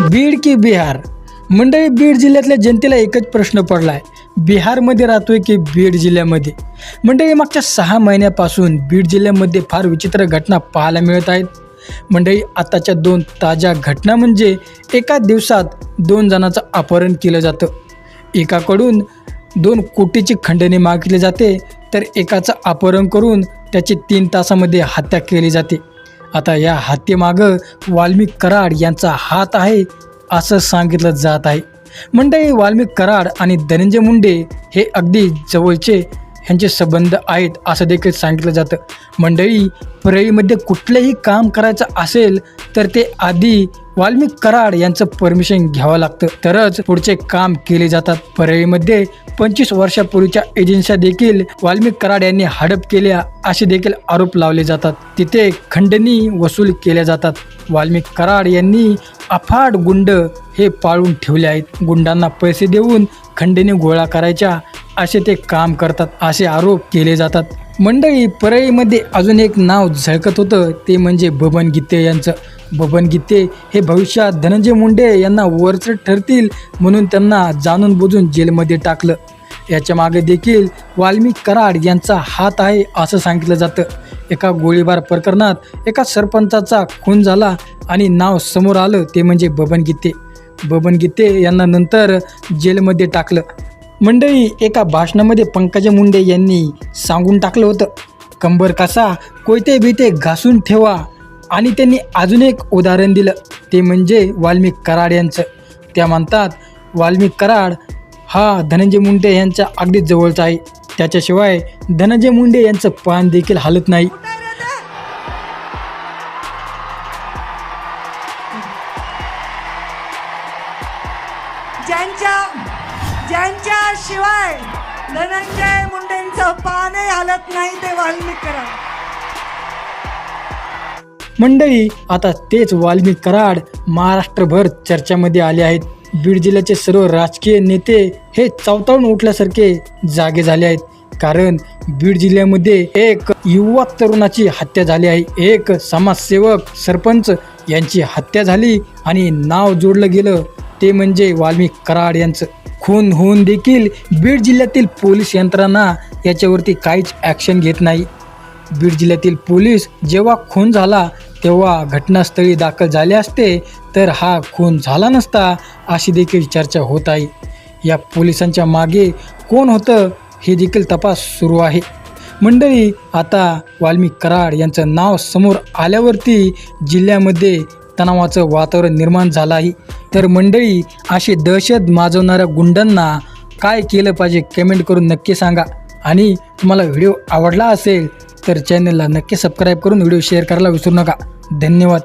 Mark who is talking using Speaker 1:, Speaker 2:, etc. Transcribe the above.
Speaker 1: बीड की बिहार. मंडळी बीड जिल्ह्यातल्या जनतेला एकच प्रश्न पडला आहे बिहारमध्ये राहतोय की बीड जिल्ह्यामध्ये? मंडळी मागच्या सहा महिन्यापासून बीड जिल्ह्यामध्ये फार विचित्र घटना पाहायला मिळत आहेत. मंडळी आताच्या दोन ताज्या घटना म्हणजे एका दिवसात दोन जणांचं अपहरण केलं जातं. एकाकडून दोन कोटीची खंडणी मागितली जाते तर एकाचं अपहरण करून त्याची तीन तासामध्ये हत्या केली जाते. आता या हत्येमागं वाल्मिक कराड यांचा हात आहे असं सांगितलं जात आहे. मंडळी वाल्मिक कराड आणि धनंजय मुंडे हे अगदी जवळचे ह्यांचे संबंध आहेत असं देखील सांगितलं जातं. मंडळी परळीमध्ये कुठलंही काम करायचं असेल तर ते आधी वाल्मिक कराड यांचं परमिशन घ्यावं लागतं. तरच पुढचे काम केले जातात. परळीमध्ये पंचवीस वर्षापूर्वीच्या एजन्सी देखील वाल्मिक कराड यांनी हडप केल्या असे देखील आरोप लावले जातात. तिथे खंडणी वसूल केल्या जातात. वाल्मिक कराड यांनी अफाट गुंड हे पाळून ठेवले आहेत. गुंडांना पैसे देऊन खंडणी गोळा करायच्या असे ते काम करतात असे आरोप केले जातात. मंडळी परळीमध्ये अजून एक नाव झळकत होतं ते म्हणजे बबन गीते यांचं. बबन गीते हे भविष्यात धनंजय मुंडे यांना वरचढ ठरतील म्हणून त्यांना जाणून बुजून जेलमध्ये टाकलं. याच्या मागे देखील वाल्मिक कराड यांचा हात आहे असं सांगितलं जातं. एका गोळीबार प्रकरणात एका सरपंचाचा खून झाला आणि नाव समोर आलं ते म्हणजे बबन गीते. बबन गीते यांना नंतर जेलमध्ये टाकलं. मंडळी एका भाषणामध्ये पंकजा मुंडे यांनी सांगून टाकलं होतं कंबर कसा कोयते बिते घासून ठेवा. आणि त्यांनी अजून एक उदाहरण दिलं ते म्हणजे वाल्मिक कराड यांचं. त्या म्हणतात वाल्मिक कराड हा धनंजय मुंडे यांच्या अगदी जवळचा आहे. त्याच्याशिवाय धनंजय मुंडे यांचं पान देखील हलत नाही.
Speaker 2: ज्यांच्या ज्यांच्याशिवाय धनंजय मुंडेंचं पाने हालत नाही ते वाल्मिक
Speaker 1: मंडळी आता तेच वाल्मिक कराड महाराष्ट्रभर चर्चेमध्ये आले आहेत. बीड जिल्ह्याचे सर्व राजकीय नेते हे चवताळून उठल्यासारखे जागे झाले आहेत. कारण बीड जिल्ह्यामध्ये एक युवक तरुणाची हत्या झाली आहे. एक समाजसेवक सरपंच यांची हत्या झाली आणि नाव जोडलं गेलं. ते म्हणजे वाल्मिक कराड यांचं. खून होऊन देखील बीड जिल्ह्यातील पोलीस यंत्रणा याच्यावरती काहीच ॲक्शन घेत नाही. बीड जिल्ह्यातील पोलीस जेव्हा खून झाला तेव्हा घटनास्थळी दाखल झाले असते तर हा खून झाला नसता अशी देखील चर्चा होत आहे. या पोलिसांच्या मागे कोण होतं हे देखील तपास सुरू आहे. मंडळी आता वाल्मिक कराड यांचं नाव समोर आल्यावरती जिल्ह्यामध्ये तणावाचं वातावरण निर्माण झालं आहे तर मंडळी असे दहशत माजवणाऱ्या गुंडांना काय केलं पाहिजे कमेंट करून नक्की सांगा. आणि तुम्हाला व्हिडिओ आवडला असेल तर चॅनलला नक्की सबस्क्राईब करून व्हिडिओ शेअर करायला विसरू नका. धन्यवाद.